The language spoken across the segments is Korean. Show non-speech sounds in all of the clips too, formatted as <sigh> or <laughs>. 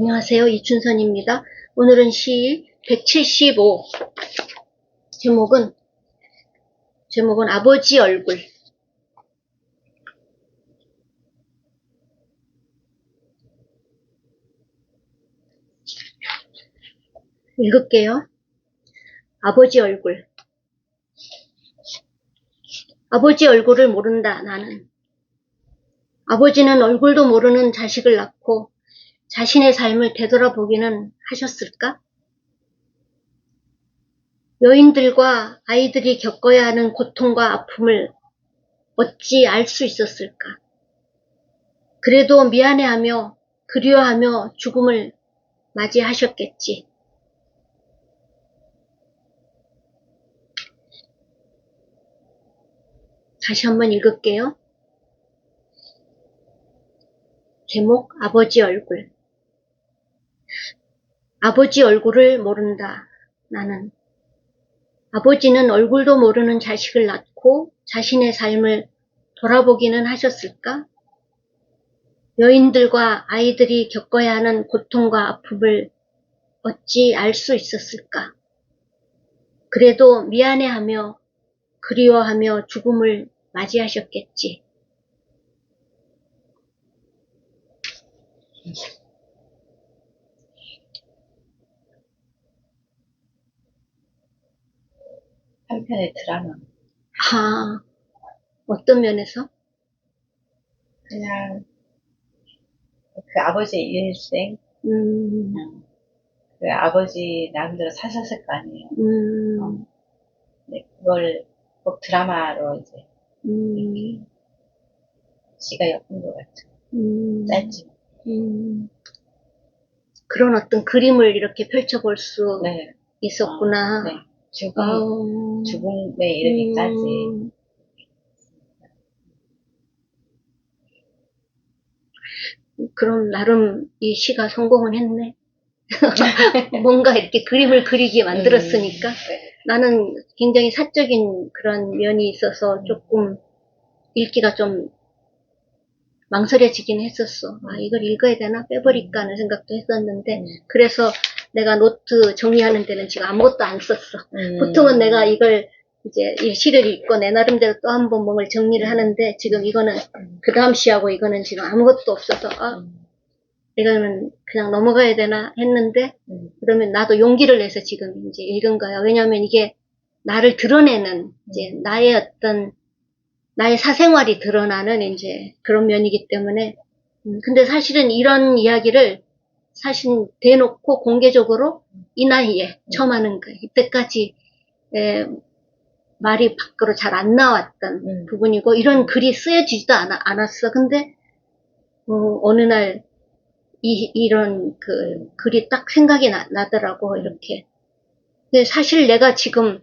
안녕하세요. 이춘선입니다. 오늘은 시 175. 제목은, 제목은 아버지 얼굴. 읽을게요. 아버지 얼굴. 아버지 얼굴을 모른다, 나는. 아버지는 얼굴도 모르는 자식을 낳고 자신의 삶을 되돌아보기는 하셨을까? 여인들과 아이들이 겪어야 하는 고통과 아픔을 어찌 알 수 있었을까? 그래도 미안해하며 그리워하며 죽음을 맞이하셨겠지. 다시 한번 읽을게요. 제목 아버지 얼굴 아버지 얼굴을 모른다. 나는 아버지는 얼굴도 모르는 자식을 낳고 자신의 삶을 돌아보기는 하셨을까? 여인들과 아이들이 겪어야 하는 고통과 아픔을 어찌 알 수 있었을까? 그래도 미안해하며 그리워하며 죽음을 맞이하셨겠지. 한편의 드라마. 아, 어떤 면에서? 그냥 그 아버지의 일생, 음, 그냥 그 아버지 나름대로 사셨을 거 아니에요. 음, 근데 그걸 꼭 드라마로 이제 음, 시가 엮은 것 같아요. 음, 짧지만. 음. 그런 어떤 그림을 이렇게 펼쳐볼 수 네. 있었구나. 네. 죽음, 아우. 죽음에 이르기까지. 음. 그럼 나름 이 시가 성공은 했네. <laughs> 뭔가 이렇게 그림을 그리게 만들었으니까. 네. 나는 굉장히 사적인 그런 면이 있어서 조금 읽기가 좀 망설여지긴 했었어. 아, 이걸 읽어야 되나? 빼버릴까 하는 생각도 했었는데, 음. 그래서 내가 노트 정리하는 데는 지금 아무것도 안 썼어. 음. 보통은 내가 이걸 이제 이 시를 읽고 내 나름대로 또 한 번 뭔가를 정리를 하는데, 지금 이거는 그 다음 시하고 이거는 지금 아무것도 없어서, 아, 음. 이거는 그냥 넘어가야 되나 했는데, 음. 그러면 나도 용기를 내서 지금 이제 읽은 거야. 왜냐면 이게 나를 드러내는 이제 음. 나의 어떤 나의 사생활이 드러나는 이제 그런 면이기 때문에 음, 근데 사실은 이런 이야기를 사실 대놓고 공개적으로 이 나이에 처음 하는 거예요. 이때까지 에, 말이 밖으로 잘 안 나왔던 음. 부분이고 이런 글이 쓰여지지도 않아, 않았어. 근데 어, 어느 날 이, 이런 그 글이 딱 생각이 나, 나더라고 이렇게. 근데 사실 내가 지금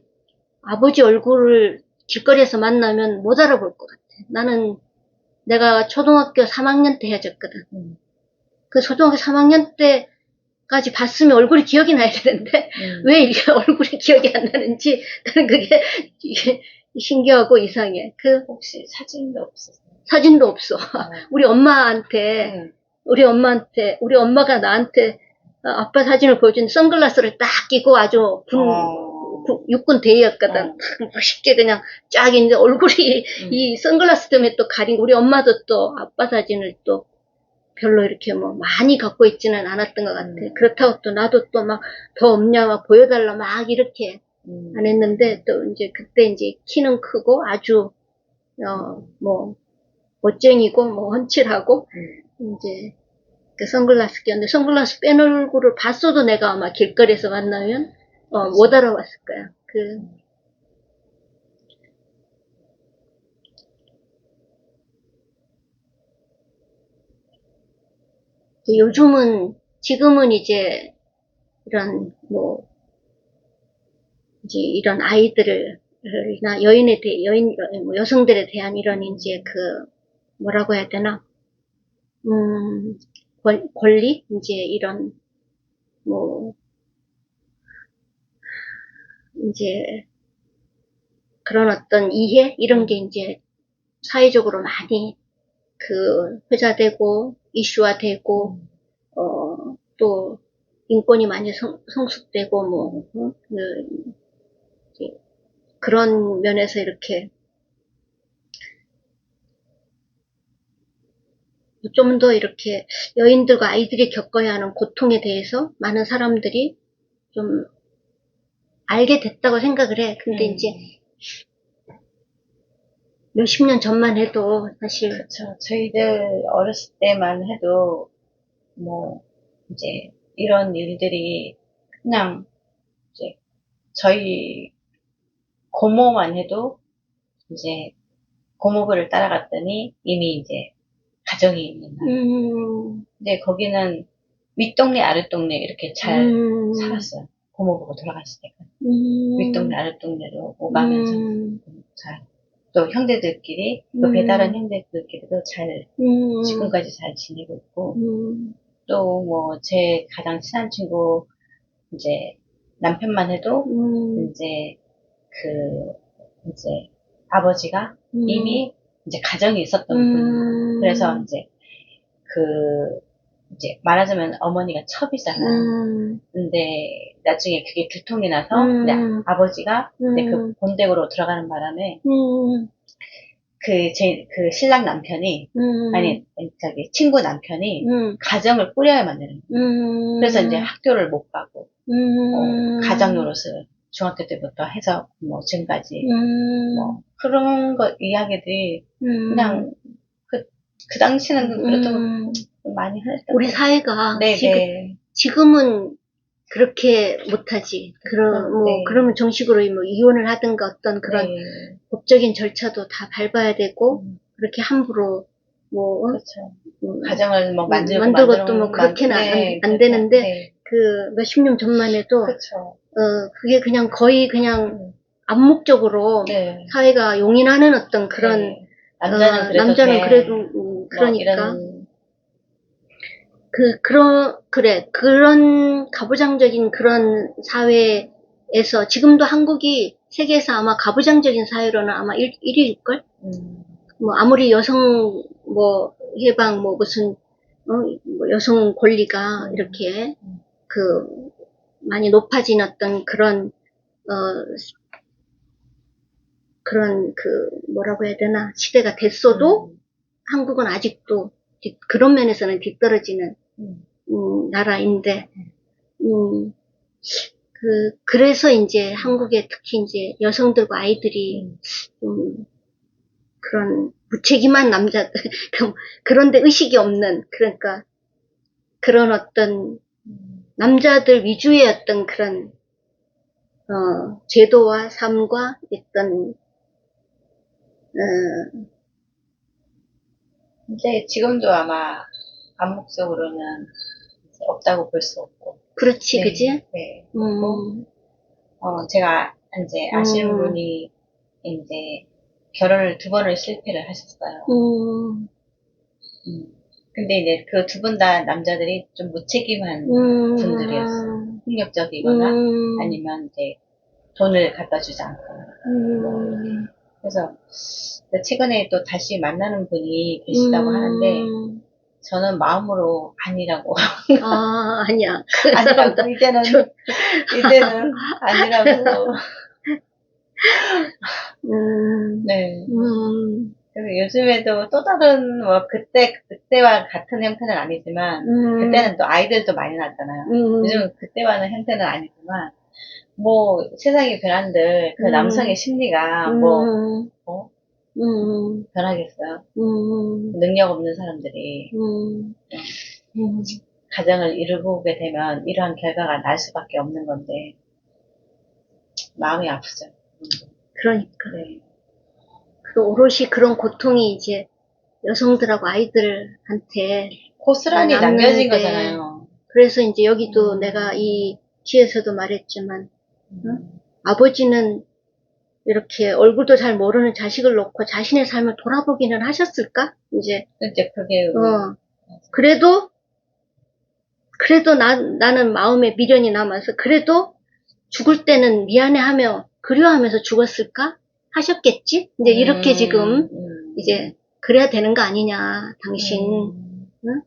아버지 얼굴을 길거리에서 만나면 못 알아볼 것 같아. 나는 내가 초등학교 3학년 때 헤어졌거든. 음. 그 초등학교 3학년 때까지 봤으면 얼굴이 기억이 나야 되는데 음. 왜 이게 <laughs> 얼굴이 기억이 안 나는지 나는 그게 신기하고 이상해. 그 혹시 사진도 없었어요? 사진도 없어. 어. <laughs> 우리 엄마한테 음. 우리 엄마한테 우리 엄마가 나한테 어, 아빠 사진을 보여준 선글라스를 딱 끼고 아주 군 어. 구- 육군 대위였거든. 어. 딱 멋있게 그냥 쫙 있는데 얼굴이 음. 이 선글라스 때문에 또 가린 우리 엄마도 또 아빠 사진을 또 별로 이렇게 뭐 많이 갖고 있지는 않았던 것 같아. 음. 그렇다고 또 나도 또 막 더 없냐 막 보여달라 막 이렇게 음. 안 했는데 또 이제 그때 이제 키는 크고 아주 어뭐 멋쟁이고 뭐 헌칠하고 음. 이제 그 선글라스 꼈는데 선글라스 뺀 얼굴을 봤어도 내가 아마 길거리에서 만나면 어, 못 알아봤을 거야. 그 요즘은 지금은 이제 이런 뭐 이제 이런 아이들을나 여인에 대 여인 뭐 여성들에 대한 이런 이제 그 뭐라고 해야 되나? 음 권, 권리? 이제 이런 뭐 이제 그런 어떤 이해? 이런 게 이제 사회적으로 많이 그 회자되고 이슈화되고 어 또 인권이 많이 성, 성숙되고 뭐 어? 그, 그런 면에서 이렇게 좀 더 이렇게 여인들과 아이들이 겪어야 하는 고통에 대해서 많은 사람들이 좀 알게 됐다고 생각을 해. 근데 음. 이제 몇십 년 전만 해도 사실 그렇죠. 저희들 어렸을 때만 해도 뭐 이제 이런 일들이 그냥 이제 저희 고모만 해도 이제 고모부를 따라갔더니 이미 이제 가정이 있는 날. 음, 근데 거기는 윗동네 아랫동네 이렇게 잘 음, 살았어요. 고모부가 돌아갔을 때가 음, 윗동네 아랫동네로 오가면서 음, 잘. 또 형제들끼리 또 음. 배달한 형제들끼리도 잘 음, 지금까지 잘 지내고 있고. 음, 또뭐 제 가장 친한 친구 이제 남편만 해도 음, 이제 그 이제 아버지가 음, 이미 이제 가정이 있었던 분이에요. 음, 그래서 이제 그 이제 말하자면 어머니가 첩이잖아. 음, 근데 나중에 그게 들통이 나서 음. 아버지가 그 음. 본댁으로 들어가는 바람에 음, 그제그 신랑 남편이 음, 아니 저기 친구 남편이 음, 가정을 꾸려야 만드는 거예요. 음, 그래서 이제 학교를 못 가고 음, 어, 가정 노릇을 중학교 때부터 해서 뭐 지금까지 음, 뭐 그런 거 이야기들이 음, 그냥 그, 그 당시는 그래도 음, 많이 했던 우리 것 사회가 네, 지금, 네. 지금은 그렇게 못하지. 그런, 뭐, 네. 그러면 정식으로 뭐 이혼을 하든가 어떤 그런 네. 법적인 절차도 다 밟아야 되고, 음, 그렇게 함부로, 뭐, 어? 그렇죠. 음, 가정을 뭐 만들고 만들고 만들어 또뭐 그렇게는 만- 안- 네, 안 그렇죠. 되는데 네, 그 몇십 년 전만 해도, 그렇죠. 어, 그게 그냥 거의 그냥 음, 암묵적으로 네. 사회가 용인하는 어떤 그런, 네. 남자는 어, 그래도 남자는 돼. 그래도, 음, 뭐 그러니까. 이런 그, 그런, 그래. 그런 가부장적인 그런 사회에서 지금도 한국이 세계에서 아마 가부장적인 사회로는 아마 1, 1위일걸? 음, 뭐, 아무리 여성, 뭐, 해방, 뭐, 무슨, 어, 뭐 여성 권리가 음. 이렇게, 음. 그, 많이 높아진 어떤 그런, 어, 그런 그, 뭐라고 해야 되나, 시대가 됐어도 음, 한국은 아직도 뒤- 그런 면에서는 뒤떨어지는 음, 음, 나라인데, 음, 그, 그래서 이제 한국에 특히 이제 여성들과 아이들이 음. 좀 그런 무책임한 남자들, 그- <laughs> 그런데 의식이 없는, 그러니까 그런 어떤 음. 남자들 위주의 어떤 그런, 어, 제도와 삶과 어떤, 어, 근데 지금도 아마 암묵적으로는 없다고 볼 수 없고. 그렇지, 네, 그지? 네. 음, 어, 제가 이제 아시는 음. 분이 이제 결혼을 두 번을 실패를 하셨어요. 음, 음. 근데 이제 그 두 분 다 남자들이 좀 무책임한 음, 분들이었어요. 폭력적이거나 음, 아니면 이제 돈을 갖다 주지 않거나. 음, 그래서 최근에 또 다시 만나는 분이 계시다고 음. 하는데 저는 마음으로 아니라고. 아, 아니야. <laughs> 그 아니라고. 이제는 이제는 아니라고. <laughs> 음, 네. 음, 그래서 요즘에도 또 다른 뭐 그때 그때와 같은 형태는 아니지만 음, 그때는 또 아이들도 많이 낳았잖아요. 음, 요즘 그때와는 형태는 아니지만 뭐 세상이 변한들 그 음. 남성의 심리가 뭐 음, 어? 음, 변하겠어요 음, 능력 없는 사람들이 음, 음, 가정을 이루게 되면 이러한 결과가 날 수밖에 없는 건데 마음이 아프죠. 그러니까. 네. 그 오롯이 그런 고통이 이제 여성들하고 아이들한테 고스란히 남겨진 거잖아요. 그래서 이제 여기도 음. 내가 이 시에서도 말했지만 음. 아버지는 이렇게 얼굴도 잘 모르는 자식을 놓고 자신의 삶을 돌아보기는 하셨을까? 이제 이제 그게 어 그래도 그래도 나, 나는 마음에 미련이 남아서 그래도 죽을 때는 미안해하며 그리워하면서 죽었을까? 하셨겠지? 이제 이렇게 음, 지금 음. 이제 그래야 되는 거 아니냐 당신 음.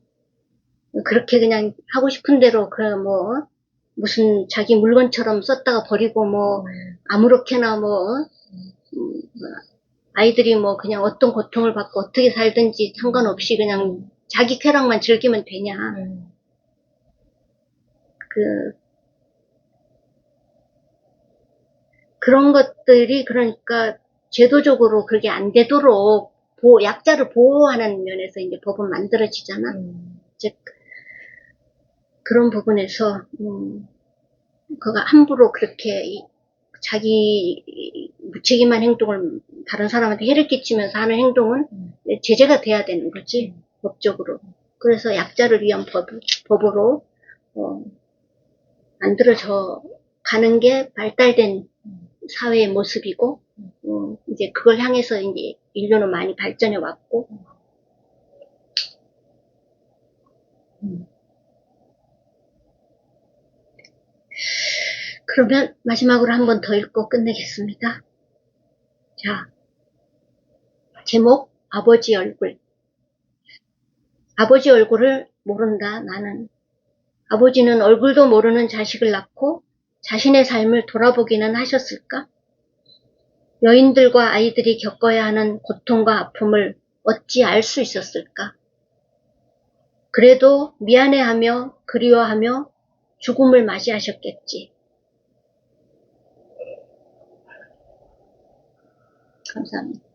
그렇게 그냥 하고 싶은 대로 그뭐 무슨 자기 물건처럼 썼다가 버리고 뭐 아무렇게나 뭐 음, 뭐 아이들이 뭐 그냥 어떤 고통을 받고 어떻게 살든지 상관없이 그냥 자기 쾌락만 즐기면 되냐 음. 그 그런 것들이 그러니까 제도적으로 그게 안 되도록 보, 약자를 보호하는 면에서 이제 법은 만들어지잖아. 음. 즉 그런 부분에서 음, 그가 함부로 그렇게 이- 자기 무책임한 행동을 다른 사람한테 해를 끼치면서 하는 행동은 음. 제재가 돼야 되는 거지 법적으로. 그래서 약자를 위한 법, 법으로 어, 만들어져 가는 게 발달된 음. 사회의 모습이고 어, 이제 그걸 향해서 이제 인류는 많이 발전해 왔고 음. 그러면 마지막으로 한 번 더 읽고 끝내겠습니다. 자, 제목 아버지 얼굴. 아버지 얼굴을 모른다 나는. 아버지는 얼굴도 모르는 자식을 낳고 자신의 삶을 돌아보기는 하셨을까? 여인들과 아이들이 겪어야 하는 고통과 아픔을 어찌 알 수 있었을까? 그래도 미안해하며 그리워하며 죽음을 맞이하셨겠지. 감사합니다.